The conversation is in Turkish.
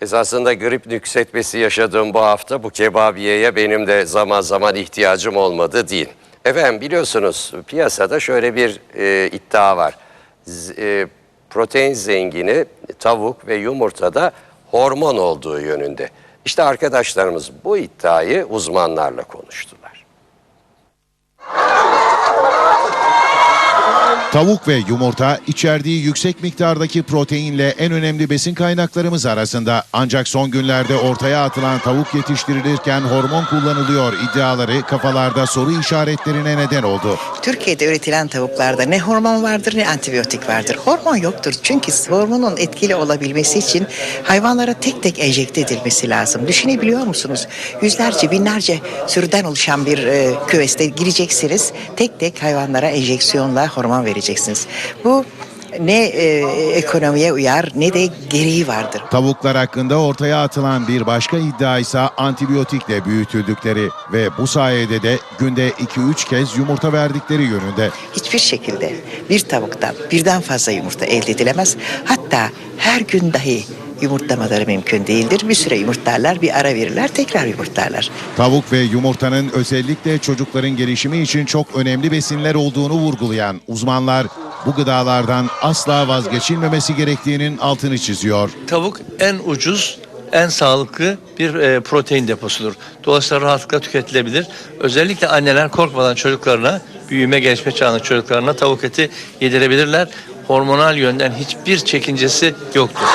Esasında grip nüksetmesi yaşadığım bu hafta bu kebabiyeye benim de zaman zaman ihtiyacım olmadı değil. Efendim biliyorsunuz piyasada şöyle bir e, iddia var. Z- e, protein zengini tavuk ve yumurtada hormon olduğu yönünde. İşte arkadaşlarımız bu iddiayı uzmanlarla konuştular. Tavuk ve yumurta içerdiği yüksek miktardaki proteinle en önemli besin kaynaklarımız arasında. Ancak son günlerde ortaya atılan tavuk yetiştirilirken hormon kullanılıyor iddiaları kafalarda soru işaretlerine neden oldu. Türkiye'de üretilen tavuklarda ne hormon vardır ne antibiyotik vardır. Hormon yoktur çünkü hormonun etkili olabilmesi için hayvanlara tek tek enjekte edilmesi lazım. Düşünebiliyor musunuz? Yüzlerce binlerce sürüden oluşan bir e, küveste gireceksiniz. Tek tek hayvanlara enjeksiyonla hormon vereceksiniz. Bu ne e, ekonomiye uyar ne de gereği vardır. Tavuklar hakkında ortaya atılan bir başka iddia ise antibiyotikle büyütüldükleri ve bu sayede de günde 2-3 kez yumurta verdikleri yönünde. Hiçbir şekilde bir tavuktan birden fazla yumurta elde edilemez. Hatta her gün dahi yumurtlamaları mümkün değildir. Bir süre yumurtlarlar, bir ara verirler, tekrar yumurtlarlar. Tavuk ve yumurtanın özellikle çocukların gelişimi için çok önemli besinler olduğunu vurgulayan uzmanlar bu gıdalardan asla vazgeçilmemesi gerektiğinin altını çiziyor. Tavuk en ucuz, en sağlıklı bir e, protein deposudur. Dolayısıyla rahatlıkla tüketilebilir. Özellikle anneler korkmadan çocuklarına, büyüme gelişme çağındaki çocuklarına tavuk eti yedirebilirler. Hormonal yönden hiçbir çekincesi yoktur.